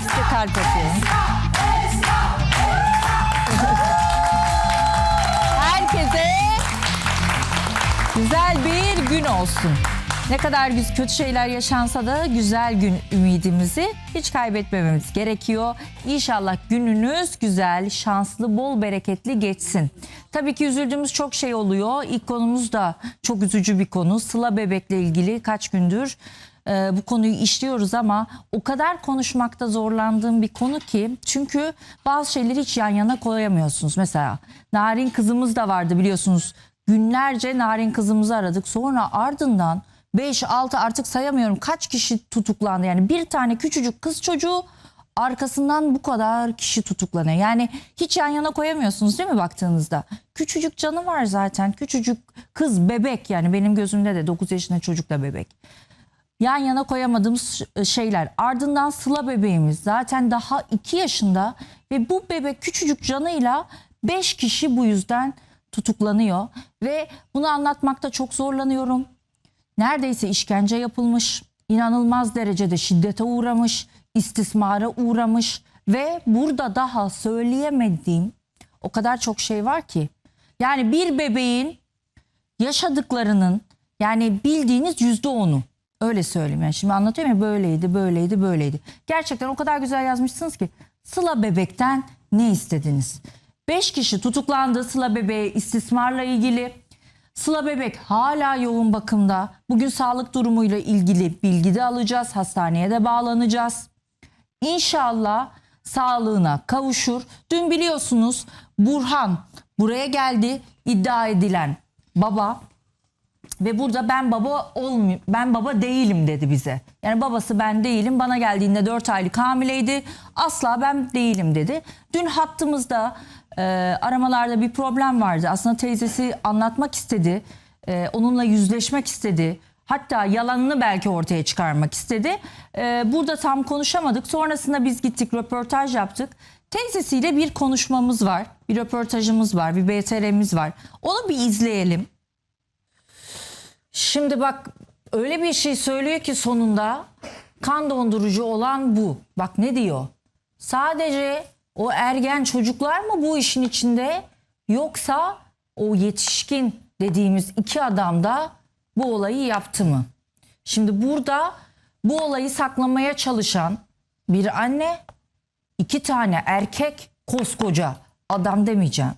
size kalp atıyorum. Herkese güzel bir gün olsun. Ne kadar kötü şeyler yaşansa da güzel gün ümidimizi hiç kaybetmememiz gerekiyor. İnşallah gününüz güzel, şanslı, bol bereketli geçsin. Tabii ki üzüldüğümüz çok şey oluyor. İlk konumuz da çok üzücü bir konu. Sıla bebekle ilgili kaç gündür e, bu konuyu işliyoruz ama o kadar konuşmakta zorlandığım bir konu ki çünkü bazı şeyleri hiç yan yana koyamıyorsunuz. Mesela Narin kızımız da vardı biliyorsunuz. Günlerce Narin kızımızı aradık. Sonra ardından 5 6 artık sayamıyorum kaç kişi tutuklandı. Yani bir tane küçücük kız çocuğu arkasından bu kadar kişi tutuklanıyor. Yani hiç yan yana koyamıyorsunuz değil mi baktığınızda? Küçücük canı var zaten. Küçücük kız bebek yani benim gözümde de 9 yaşında çocuk da bebek yan yana koyamadığımız şeyler. Ardından Sıla bebeğimiz zaten daha 2 yaşında ve bu bebek küçücük canıyla 5 kişi bu yüzden tutuklanıyor ve bunu anlatmakta çok zorlanıyorum. Neredeyse işkence yapılmış, inanılmaz derecede şiddete uğramış, istismara uğramış ve burada daha söyleyemediğim o kadar çok şey var ki. Yani bir bebeğin yaşadıklarının yani bildiğiniz yüzde onu. Öyle söyleyeyim yani şimdi anlatıyorum ya böyleydi böyleydi böyleydi. Gerçekten o kadar güzel yazmışsınız ki Sıla bebekten ne istediniz? Beş kişi tutuklandı Sıla bebeğe istismarla ilgili. Sıla bebek hala yoğun bakımda. Bugün sağlık durumuyla ilgili bilgi de alacağız. Hastaneye de bağlanacağız. İnşallah sağlığına kavuşur. Dün biliyorsunuz Burhan buraya geldi iddia edilen baba ve burada ben baba olmuyor ben baba değilim dedi bize. Yani babası ben değilim. Bana geldiğinde 4 aylık hamileydi. Asla ben değilim dedi. Dün hattımızda e, aramalarda bir problem vardı. Aslında teyzesi anlatmak istedi. E, onunla yüzleşmek istedi. Hatta yalanını belki ortaya çıkarmak istedi. E, burada tam konuşamadık. Sonrasında biz gittik röportaj yaptık. Teyzesiyle bir konuşmamız var. Bir röportajımız var. Bir BTR'miz var. Onu bir izleyelim. Şimdi bak öyle bir şey söylüyor ki sonunda kan dondurucu olan bu. Bak ne diyor? Sadece o ergen çocuklar mı bu işin içinde yoksa o yetişkin dediğimiz iki adam da bu olayı yaptı mı? Şimdi burada bu olayı saklamaya çalışan bir anne, iki tane erkek, koskoca adam demeyeceğim.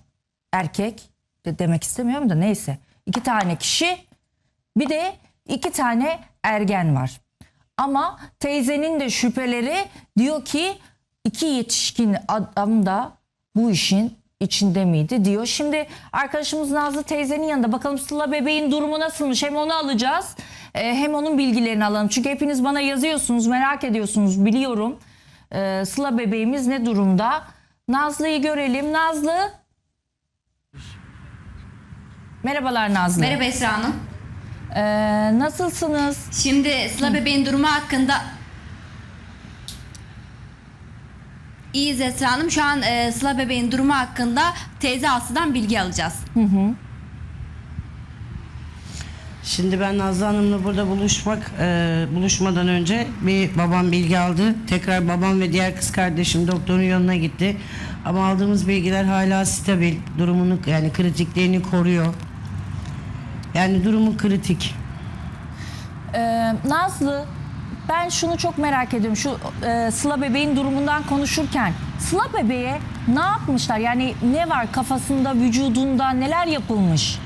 Erkek de demek istemiyorum da neyse. İki tane kişi bir de iki tane ergen var. Ama teyzenin de şüpheleri diyor ki iki yetişkin adam da bu işin içinde miydi diyor. Şimdi arkadaşımız Nazlı teyzenin yanında bakalım Sıla bebeğin durumu nasılmış hem onu alacağız e, hem onun bilgilerini alalım. Çünkü hepiniz bana yazıyorsunuz merak ediyorsunuz biliyorum. E, Sıla bebeğimiz ne durumda? Nazlı'yı görelim. Nazlı. Merhabalar Nazlı. Merhaba Esra Hanım. Ee, nasılsınız? Şimdi Sıla bebeğin durumu hakkında İyiyiz Esra Hanım. Şu an e, Sıla bebeğin durumu hakkında teyze Aslı'dan bilgi alacağız. Şimdi ben Nazlı Hanım'la burada buluşmak e, buluşmadan önce bir babam bilgi aldı. Tekrar babam ve diğer kız kardeşim doktorun yanına gitti. Ama aldığımız bilgiler hala stabil. Durumunu yani kritikliğini koruyor. Yani durumu kritik. Ee, Nazlı ben şunu çok merak ediyorum. Şu e, Sıla bebeğin durumundan konuşurken Sıla bebeğe ne yapmışlar? Yani ne var kafasında, vücudunda neler yapılmış?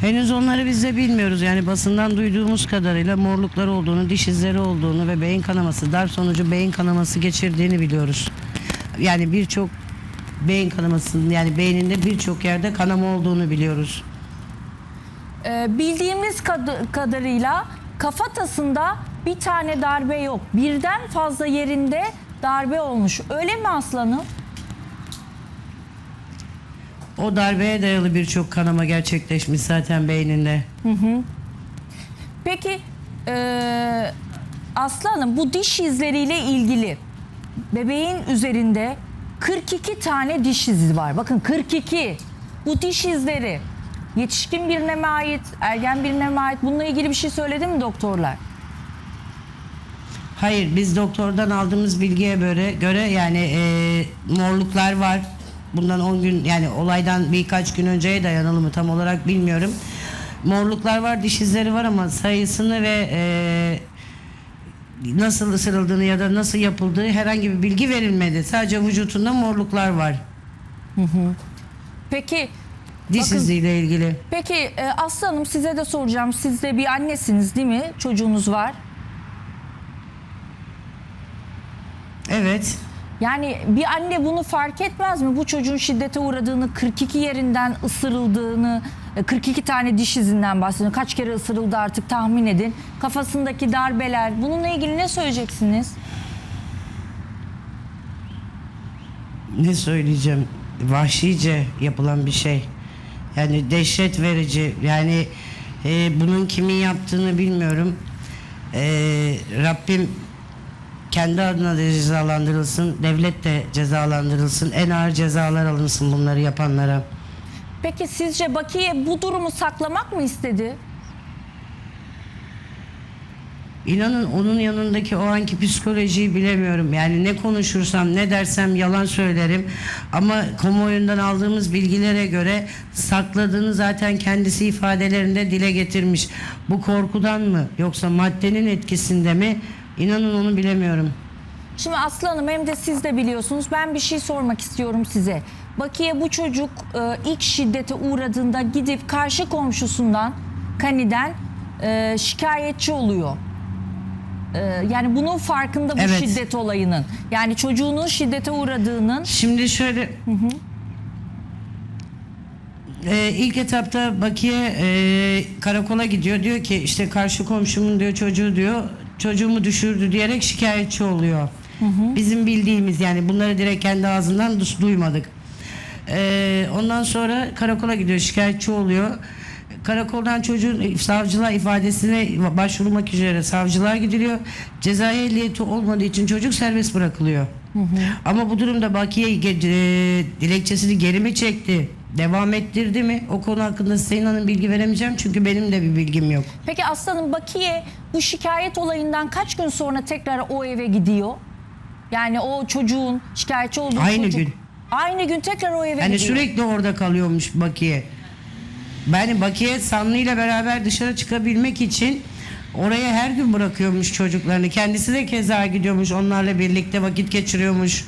Henüz onları biz de bilmiyoruz. Yani basından duyduğumuz kadarıyla morluklar olduğunu, diş izleri olduğunu ve beyin kanaması, darp sonucu beyin kanaması geçirdiğini biliyoruz. Yani birçok beyin kanamasının yani beyninde birçok yerde kanama olduğunu biliyoruz. Ee, bildiğimiz kad- kadarıyla kafatasında bir tane darbe yok. Birden fazla yerinde darbe olmuş. Öyle mi aslanım? O darbeye dayalı birçok kanama gerçekleşmiş zaten beyninde. Peki eee Aslanım bu diş izleriyle ilgili bebeğin üzerinde 42 tane diş izi var. Bakın 42. Bu diş izleri yetişkin birine mi ait, ergen birine mi ait? Bununla ilgili bir şey söyledi mi doktorlar? Hayır biz doktordan aldığımız bilgiye göre, göre yani e, morluklar var. Bundan 10 gün yani olaydan birkaç gün önceye dayanılı mı tam olarak bilmiyorum. Morluklar var, diş izleri var ama sayısını ve e, nasıl ısırıldığını ya da nasıl yapıldığı herhangi bir bilgi verilmedi. Sadece vücutunda morluklar var. Peki Diş Bakın- iziyle ilgili. Peki e, Aslı Hanım size de soracağım. Siz de bir annesiniz değil mi? Çocuğunuz var. Evet. Yani bir anne bunu fark etmez mi? Bu çocuğun şiddete uğradığını, 42 yerinden ısırıldığını, e, 42 tane diş izinden bahsediyorum. Kaç kere ısırıldı artık tahmin edin. Kafasındaki darbeler. Bununla ilgili ne söyleyeceksiniz? ne söyleyeceğim vahşice yapılan bir şey yani dehşet verici yani e, bunun kimin yaptığını bilmiyorum E, Rabbim kendi adına da cezalandırılsın devlet de cezalandırılsın en ağır cezalar alınsın bunları yapanlara Peki sizce Bakiye bu durumu saklamak mı istedi? İnanın onun yanındaki o anki psikolojiyi bilemiyorum. Yani ne konuşursam ne dersem yalan söylerim. Ama kamuoyundan aldığımız bilgilere göre sakladığını zaten kendisi ifadelerinde dile getirmiş. Bu korkudan mı yoksa maddenin etkisinde mi? İnanın onu bilemiyorum. Şimdi Aslı Hanım hem de siz de biliyorsunuz ben bir şey sormak istiyorum size. Bakiye bu çocuk e, ilk şiddete uğradığında gidip karşı komşusundan Kani'den e, şikayetçi oluyor. E, yani bunun farkında bu Evet. şiddet olayının. Yani çocuğunun şiddete uğradığının Şimdi şöyle Ee, ilk etapta Bakiye e, karakola gidiyor. Diyor ki işte karşı komşumun diyor çocuğu diyor çocuğumu düşürdü diyerek şikayetçi oluyor. Bizim bildiğimiz yani bunları direkt kendi ağzından duymadık. Ee, ondan sonra karakola gidiyor şikayetçi oluyor. Karakoldan çocuğun savcılığa ifadesine başvurmak üzere savcılığa gidiliyor. Cezai ehliyeti olmadığı için çocuk serbest bırakılıyor. Ama bu durumda Bakiye e, dilekçesini geri mi çekti? Devam ettirdi mi? O konu hakkında size inanın bilgi veremeyeceğim çünkü benim de bir bilgim yok. Peki Aslanım Bakiye bu şikayet olayından kaç gün sonra tekrar o eve gidiyor? Yani o çocuğun şikayetçi olduğu Aynı çocuk. gün. Aynı gün tekrar o eve Yani gidiyor. sürekli orada kalıyormuş Bakiye. Ben Bakiye Sanlı ile beraber dışarı çıkabilmek için oraya her gün bırakıyormuş çocuklarını. Kendisi de keza gidiyormuş onlarla birlikte vakit geçiriyormuş.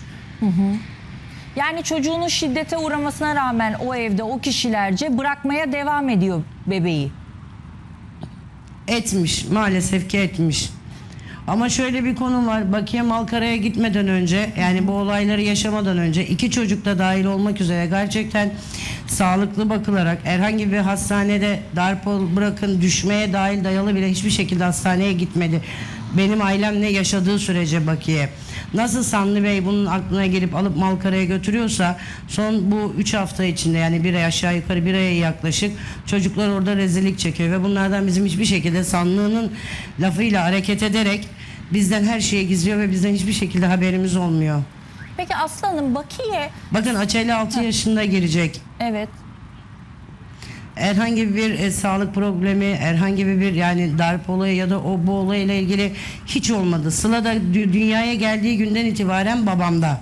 Yani çocuğunun şiddete uğramasına rağmen o evde o kişilerce bırakmaya devam ediyor bebeği. Etmiş maalesef ki etmiş. Ama şöyle bir konu var. Bakiye Malkara'ya gitmeden önce yani bu olayları yaşamadan önce iki çocuk da dahil olmak üzere gerçekten sağlıklı bakılarak herhangi bir hastanede darp bırakın düşmeye dahil dayalı bile hiçbir şekilde hastaneye gitmedi. Benim ailemle yaşadığı sürece Bakiye. Nasıl Sanlı Bey bunun aklına gelip alıp Malkara'ya götürüyorsa son bu 3 hafta içinde yani bir ay aşağı yukarı bir aya yaklaşık çocuklar orada rezillik çekiyor ve bunlardan bizim hiçbir şekilde Sanlı'nın lafıyla hareket ederek bizden her şeyi gizliyor ve bizden hiçbir şekilde haberimiz olmuyor. Peki Aslanım Bakiye Bakın Açeli 6 yaşında girecek. evet herhangi bir e, sağlık problemi, herhangi bir yani darp olayı ya da o bu olayla ilgili hiç olmadı. Sıla da dü- dünyaya geldiği günden itibaren babamda.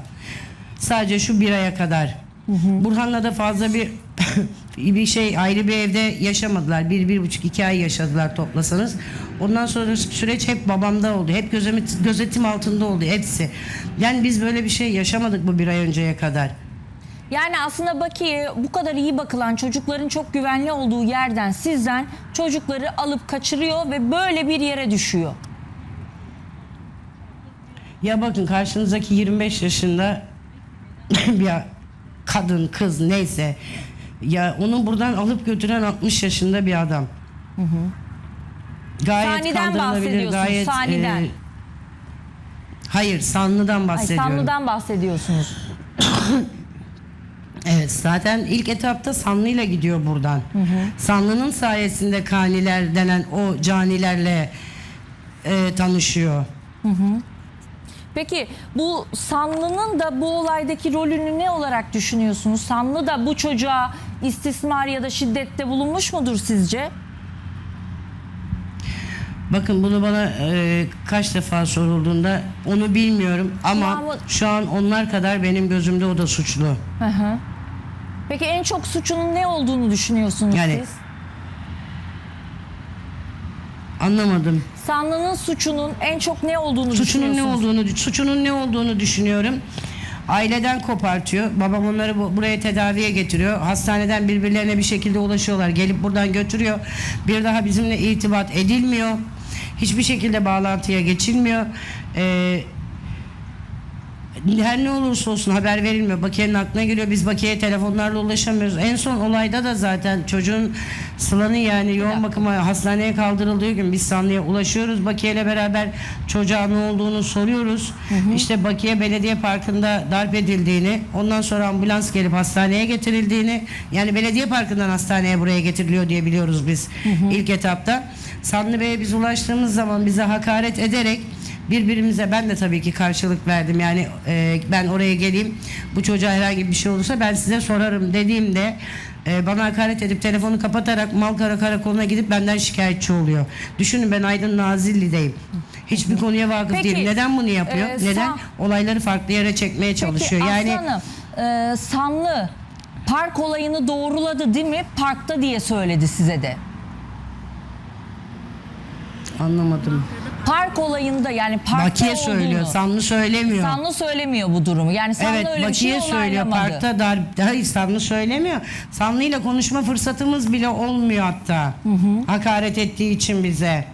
Sadece şu bir aya kadar. Burhan'la da fazla bir bir şey ayrı bir evde yaşamadılar. Bir, bir buçuk, iki ay yaşadılar toplasanız. Ondan sonra süreç hep babamda oldu. Hep gözemi, gözetim altında oldu hepsi. Yani biz böyle bir şey yaşamadık bu bir ay önceye kadar. Yani aslında Bakiye bu kadar iyi bakılan çocukların çok güvenli olduğu yerden sizden çocukları alıp kaçırıyor ve böyle bir yere düşüyor. Ya bakın karşınızdaki 25 yaşında bir kadın, kız neyse. Ya onu buradan alıp götüren 60 yaşında bir adam. Gayet Saniden bahsediyorsunuz, gayet saniden. e, hayır, Sanlı'dan Ay, bahsediyorum. Sanlı'dan bahsediyorsunuz. Evet, zaten ilk etapta Sanlı'yla gidiyor buradan. Sanlı'nın sayesinde kaniler denen o canilerle e, tanışıyor. Peki bu Sanlı'nın da bu olaydaki rolünü ne olarak düşünüyorsunuz? Sanlı da bu çocuğa istismar ya da şiddette bulunmuş mudur sizce? Bakın bunu bana e, kaç defa sorulduğunda onu bilmiyorum ama Ama- şu an onlar kadar benim gözümde o da suçlu. Hı hı. Peki en çok suçunun ne olduğunu düşünüyorsunuz Yani- siz? Anlamadım. Sanlının suçunun en çok ne olduğunu Suçunun ne düşünüyorsunuz? olduğunu suçunun ne olduğunu düşünüyorum. Aileden kopartıyor. Babam onları bu- buraya tedaviye getiriyor. Hastaneden birbirlerine bir şekilde ulaşıyorlar. Gelip buradan götürüyor. Bir daha bizimle irtibat edilmiyor. Hiçbir şekilde bağlantıya geçilmiyor. Ee, her ne olursa olsun haber verilmiyor. Bakiye'nin aklına geliyor. Biz Bakiye'ye telefonlarla ulaşamıyoruz. En son olayda da zaten çocuğun Sıla'nın yani yoğun bakıma hastaneye kaldırıldığı gün biz Sanlı'ya ulaşıyoruz. Bakiye ile beraber çocuğa ne olduğunu soruyoruz. İşte Bakiye Belediye Parkı'nda darp edildiğini, ondan sonra ambulans gelip hastaneye getirildiğini, yani belediye parkından hastaneye buraya getiriliyor diye biliyoruz biz ilk etapta. Sanlı Bey'e biz ulaştığımız zaman bize hakaret ederek birbirimize ben de tabii ki karşılık verdim. Yani e, ben oraya geleyim bu çocuğa herhangi bir şey olursa ben size sorarım dediğimde e, bana hakaret edip telefonu kapatarak Malkara Karakolu'na gidip benden şikayetçi oluyor. Düşünün ben Aydın Nazilli'deyim. Hiçbir konuya vakıf Peki, değilim. Neden bunu yapıyor? e, Neden? Sa- Olayları farklı yere çekmeye çalışıyor. Peki yani Aslanım, e, Sanlı park olayını doğruladı değil mi? Parkta diye söyledi size de. anlamadım. Park olayında yani parkta Bakiye olduğunu. söylüyor. Sanlı söylemiyor. Sanlı söylemiyor bu durumu. Yani Sanlı Evet öyle bir şey Bakiye söylüyor onaylamadı. parkta dar hayır Sanlı söylemiyor. Sanlı ile konuşma fırsatımız bile olmuyor hatta. Hakaret ettiği için bize.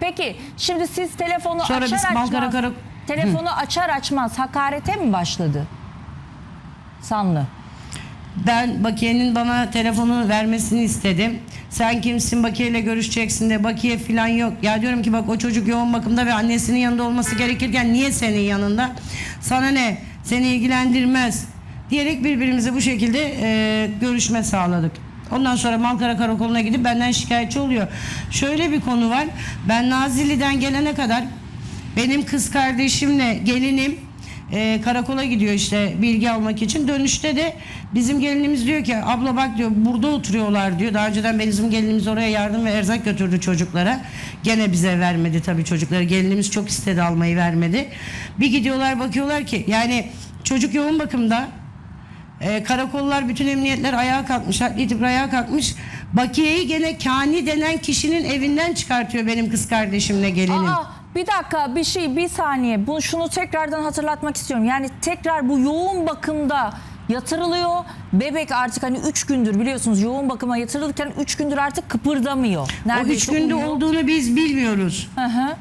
Peki şimdi siz telefonu Sonra açar biz açmaz Malkara Kara- telefonu açar açmaz hakarete mi başladı? Sanlı. Ben Bakiye'nin bana telefonu vermesini istedim. Sen kimsin Bakiye ile görüşeceksin de Bakiye falan yok. Ya diyorum ki bak o çocuk yoğun bakımda ve annesinin yanında olması gerekirken niye senin yanında? Sana ne? Seni ilgilendirmez. Diyerek birbirimize bu şekilde e, görüşme sağladık. Ondan sonra Malkara Karakolu'na gidip benden şikayetçi oluyor. Şöyle bir konu var. Ben Nazilli'den gelene kadar benim kız kardeşimle gelinim e, karakola gidiyor işte bilgi almak için. Dönüşte de bizim gelinimiz diyor ki abla bak diyor burada oturuyorlar diyor. Daha önceden bizim gelinimiz oraya yardım ve erzak götürdü çocuklara. Gene bize vermedi tabii çocukları. Gelinimiz çok istedi almayı vermedi. Bir gidiyorlar bakıyorlar ki yani çocuk yoğun bakımda e, karakollar bütün emniyetler ayağa kalkmış. Adli ayağa kalkmış. Bakiye'yi gene Kani denen kişinin evinden çıkartıyor benim kız kardeşimle gelinim. Aa, bir dakika bir şey bir saniye. Bu şunu tekrardan hatırlatmak istiyorum. Yani tekrar bu yoğun bakımda yatırılıyor. Bebek artık hani 3 gündür biliyorsunuz yoğun bakıma yatırılırken 3 gündür artık kıpırdamıyor. o üç Neredeyse günde uyuyor. olduğunu biz bilmiyoruz. Hı hı.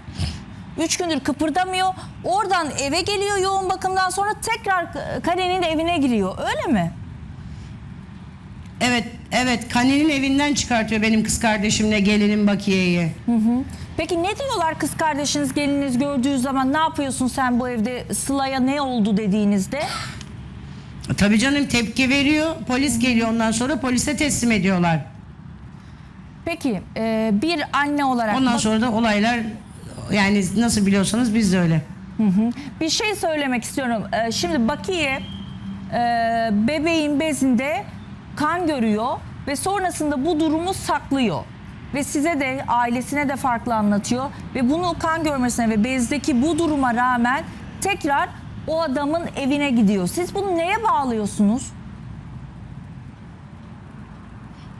Üç gündür kıpırdamıyor. Oradan eve geliyor yoğun bakımdan sonra tekrar Kare'nin evine giriyor. Öyle mi? Evet, evet. Kani'nin evinden çıkartıyor benim kız kardeşimle gelinim Bakiye'yi. Peki ne diyorlar kız kardeşiniz geliniz gördüğü zaman ne yapıyorsun sen bu evde Sıla'ya ne oldu dediğinizde? Tabii canım tepki veriyor. Polis geliyor ondan sonra polise teslim ediyorlar. Peki e, bir anne olarak Ondan sonra da olaylar yani nasıl biliyorsanız biz de öyle. bir şey söylemek istiyorum. E, şimdi Bakiye e, bebeğin bezinde kan görüyor ve sonrasında bu durumu saklıyor. Ve size de ailesine de farklı anlatıyor. Ve bunu kan görmesine ve bezdeki bu duruma rağmen tekrar o adamın evine gidiyor. Siz bunu neye bağlıyorsunuz?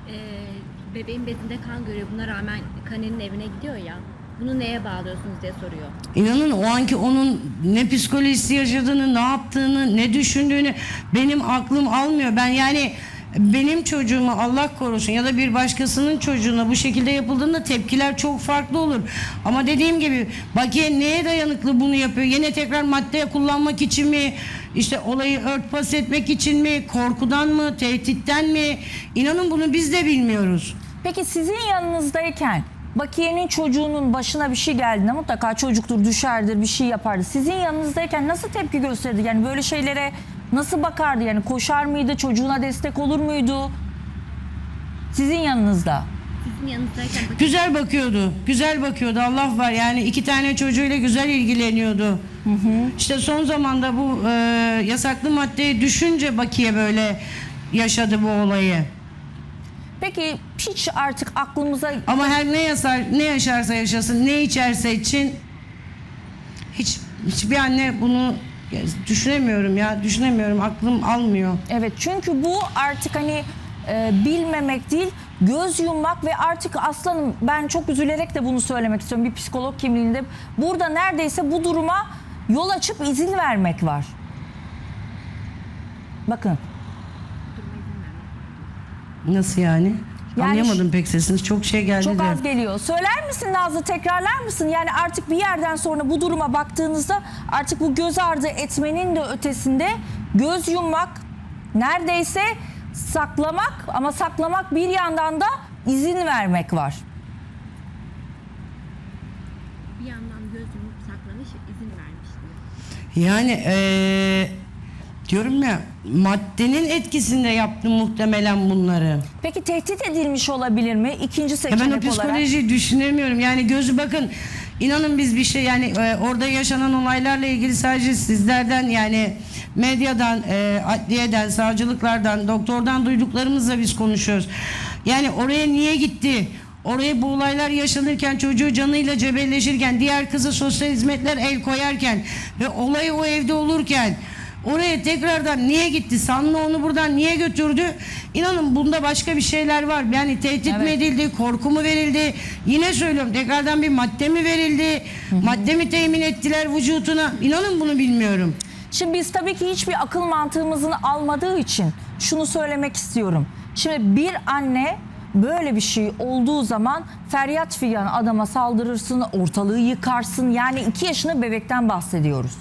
Ee, bebeğin bezinde kan görüyor. Buna rağmen Kane'nin evine gidiyor ya. Bunu neye bağlıyorsunuz diye soruyor. İnanın o anki onun ne psikolojisi yaşadığını, ne yaptığını, ne düşündüğünü benim aklım almıyor. Ben yani benim çocuğuma Allah korusun ya da bir başkasının çocuğuna bu şekilde yapıldığında tepkiler çok farklı olur. Ama dediğim gibi Bakiye neye dayanıklı bunu yapıyor? Yine tekrar madde kullanmak için mi? İşte olayı örtbas etmek için mi? Korkudan mı? Tehditten mi? İnanın bunu biz de bilmiyoruz. Peki sizin yanınızdayken Bakiye'nin çocuğunun başına bir şey geldiğinde mutlaka çocuktur düşerdir bir şey yapardı. Sizin yanınızdayken nasıl tepki gösterdi? Yani böyle şeylere nasıl bakardı? Yani koşar mıydı? Çocuğuna destek olur muydu? Sizin yanınızda. Sizin yanınızdayken bakın Güzel bakıyordu. Güzel bakıyordu. Allah var. Yani iki tane çocuğuyla güzel ilgileniyordu. İşte son zamanda bu e, yasaklı maddeyi düşünce Bakiye böyle yaşadı bu olayı. Peki hiç artık aklımıza Ama her ne yazar, ne yaşarsa yaşasın, ne içerse için hiç hiçbir anne bunu düşünemiyorum ya, düşünemiyorum. Aklım almıyor. Evet çünkü bu artık hani e, bilmemek değil göz yummak ve artık aslanım ben çok üzülerek de bunu söylemek istiyorum bir psikolog kimliğinde. Burada neredeyse bu duruma yol açıp izin vermek var. Bakın Nasıl yani? Yani Anlayamadım pek sesiniz. Çok şey geldi çok de. az geliyor. Söyler misin Nazlı tekrarlar mısın? Yani artık bir yerden sonra bu duruma baktığınızda artık bu göz ardı etmenin de ötesinde göz yummak neredeyse saklamak ama saklamak bir yandan da izin vermek var. Bir yandan göz yumup saklamış, izin vermiş diyor. Yani eee, diyorum ya maddenin etkisinde yaptı muhtemelen bunları. Peki tehdit edilmiş olabilir mi? İkinci Ya seçenek ben o olarak. psikolojiyi düşünemiyorum. Yani gözü bakın inanın biz bir şey yani e, orada yaşanan olaylarla ilgili sadece sizlerden yani medyadan, e, adliyeden, savcılıklardan, doktordan duyduklarımızla biz konuşuyoruz. Yani oraya niye gitti? Oraya bu olaylar yaşanırken çocuğu canıyla cebelleşirken diğer kızı sosyal hizmetler el koyarken ve olay o evde olurken Oraya tekrardan niye gitti? Sanlı onu buradan niye götürdü? İnanın bunda başka bir şeyler var. Yani tehdit mi Evet. edildi? Korku mu verildi? Yine söylüyorum tekrardan bir madde mi verildi? Madde mi temin ettiler vücutuna? İnanın bunu bilmiyorum. Şimdi biz tabii ki hiçbir akıl mantığımızın almadığı için şunu söylemek istiyorum. Şimdi bir anne böyle bir şey olduğu zaman feryat figan adama saldırırsın, ortalığı yıkarsın. Yani iki yaşında bebekten bahsediyoruz.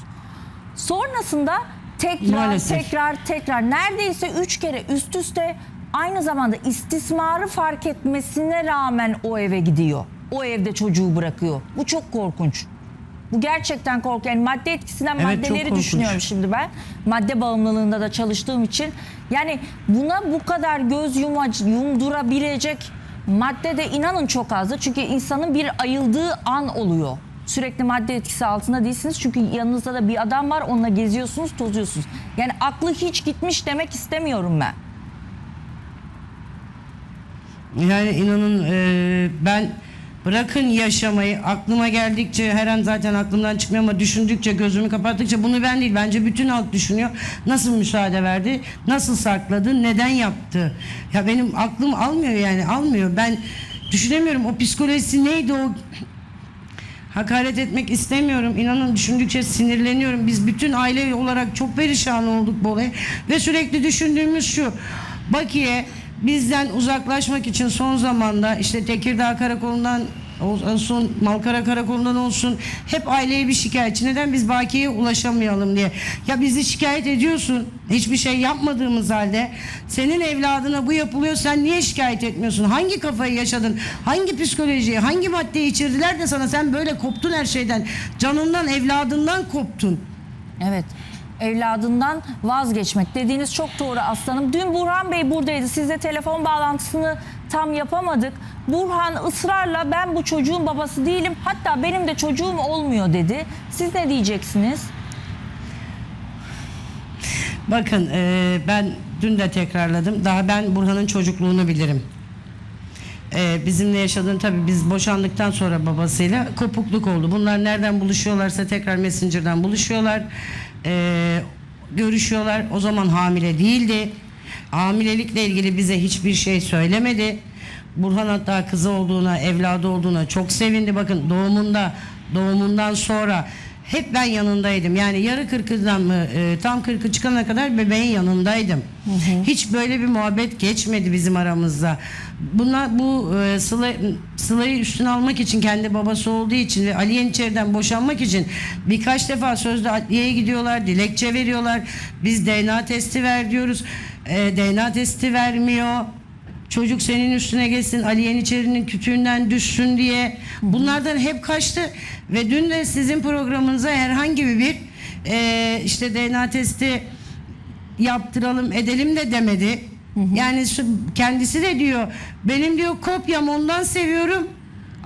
Sonrasında tekrar Maalesef. tekrar tekrar neredeyse üç kere üst üste aynı zamanda istismarı fark etmesine rağmen o eve gidiyor. O evde çocuğu bırakıyor. Bu çok korkunç. Bu gerçekten korkunç. Yani madde etkisinden Evet, çok maddeleri korkunç. düşünüyorum şimdi ben. Madde bağımlılığında da çalıştığım için. Yani buna bu kadar göz yumac, yumdurabilecek madde de inanın çok azdı. Çünkü insanın bir ayıldığı an oluyor. Sürekli madde etkisi altında değilsiniz. Çünkü yanınızda da bir adam var. Onunla geziyorsunuz, tozuyorsunuz. Yani aklı hiç gitmiş demek istemiyorum ben. Yani inanın e, ben bırakın yaşamayı aklıma geldikçe her an zaten aklımdan çıkmıyor ama düşündükçe gözümü kapattıkça bunu ben değil bence bütün halk düşünüyor. Nasıl müsaade verdi? Nasıl sakladı? Neden yaptı? Ya benim aklım almıyor yani almıyor. Ben düşünemiyorum o psikolojisi neydi o Hakaret etmek istemiyorum. İnanın düşündükçe sinirleniyorum. Biz bütün aile olarak çok perişan olduk bu olaya. Ve sürekli düşündüğümüz şu. Bakiye bizden uzaklaşmak için son zamanda işte Tekirdağ Karakolu'ndan olsun, Malkara Karakolu'ndan olsun hep aileye bir şikayetçi. Neden biz Bakiye'ye ulaşamayalım diye. Ya bizi şikayet ediyorsun. Hiçbir şey yapmadığımız halde senin evladına bu yapılıyor sen niye şikayet etmiyorsun? Hangi kafayı yaşadın? Hangi psikolojiyi, hangi maddeyi içirdiler de sana sen böyle koptun her şeyden. Canından, evladından koptun. Evet. Evladından vazgeçmek dediğiniz çok doğru aslanım. Dün Burhan Bey buradaydı. Sizle telefon bağlantısını tam yapamadık. Burhan ısrarla ben bu çocuğun babası değilim. Hatta benim de çocuğum olmuyor dedi. Siz ne diyeceksiniz? Bakın eee, ben dün de tekrarladım. Daha ben Burhan'ın çocukluğunu bilirim. Eee, bizimle yaşadığın tabii biz boşandıktan sonra babasıyla kopukluk oldu. Bunlar nereden buluşuyorlarsa tekrar Messenger'dan buluşuyorlar. Eee, görüşüyorlar. O zaman hamile değildi. Hamilelikle ilgili bize hiçbir şey söylemedi. Burhan hatta kızı olduğuna, evladı olduğuna çok sevindi. Bakın doğumunda, doğumundan sonra hep ben yanındaydım. Yani yarı kırkından mı e, tam kırkı çıkana kadar bebeğin yanındaydım. Hiç böyle bir muhabbet geçmedi bizim aramızda. Bunlar bu e, Sıla, Sıla'yı üstüne almak için kendi babası olduğu için ve Ali Yeniçeri'den boşanmak için birkaç defa sözde adliyeye gidiyorlar, dilekçe veriyorlar. Biz DNA testi ver diyoruz. E, DNA testi vermiyor. Çocuk senin üstüne geçsin Ali Yeniçeri'nin kütüğünden düşsün diye. Bunlardan hep kaçtı. Ve dün de sizin programınıza herhangi bir e, işte DNA testi yaptıralım edelim de demedi. Yani şu- kendisi de diyor benim diyor kopyam ondan seviyorum.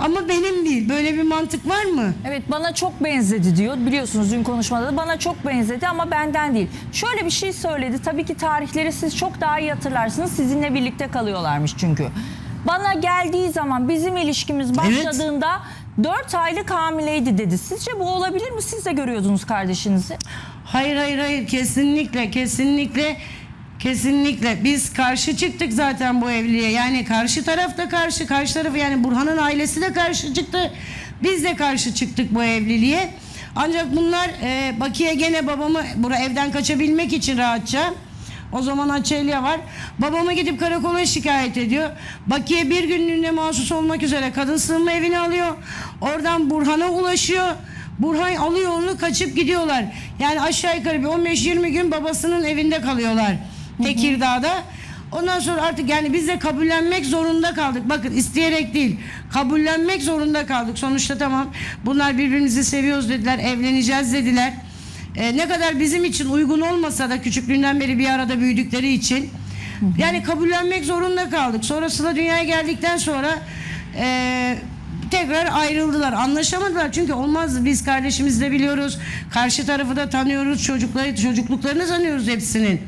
Ama benim değil. Böyle bir mantık var mı? Evet bana çok benzedi diyor. Biliyorsunuz dün konuşmada da bana çok benzedi ama benden değil. Şöyle bir şey söyledi. Tabii ki tarihleri siz çok daha iyi hatırlarsınız. Sizinle birlikte kalıyorlarmış çünkü. Bana geldiği zaman bizim ilişkimiz başladığında 4 aylık hamileydi dedi. Sizce bu olabilir mi? Siz de görüyordunuz kardeşinizi. Hayır hayır hayır kesinlikle kesinlikle kesinlikle biz karşı çıktık zaten bu evliliğe yani karşı taraf da karşı karşı tarafı yani Burhan'ın ailesi de karşı çıktı biz de karşı çıktık bu evliliğe ancak bunlar e, Bakiye gene babamı bura evden kaçabilmek için rahatça o zaman Açelya var. Babamı gidip karakola şikayet ediyor. Bakiye bir günlüğüne mahsus olmak üzere kadın sığınma evine alıyor. Oradan Burhan'a ulaşıyor. Burhan alıyor onu kaçıp gidiyorlar. Yani aşağı yukarı bir 15-20 gün babasının evinde kalıyorlar. Tekirdağ'da. Ondan sonra artık yani biz de kabullenmek zorunda kaldık. Bakın isteyerek değil. Kabullenmek zorunda kaldık. Sonuçta tamam bunlar birbirimizi seviyoruz dediler. Evleneceğiz dediler. Ee, ne kadar bizim için uygun olmasa da küçüklüğünden beri bir arada büyüdükleri için yani kabullenmek zorunda kaldık. Sonrasında dünyaya geldikten sonra e, tekrar ayrıldılar. Anlaşamadılar çünkü olmaz biz kardeşimiz de biliyoruz. Karşı tarafı da tanıyoruz. Çocukları çocukluklarını tanıyoruz hepsinin.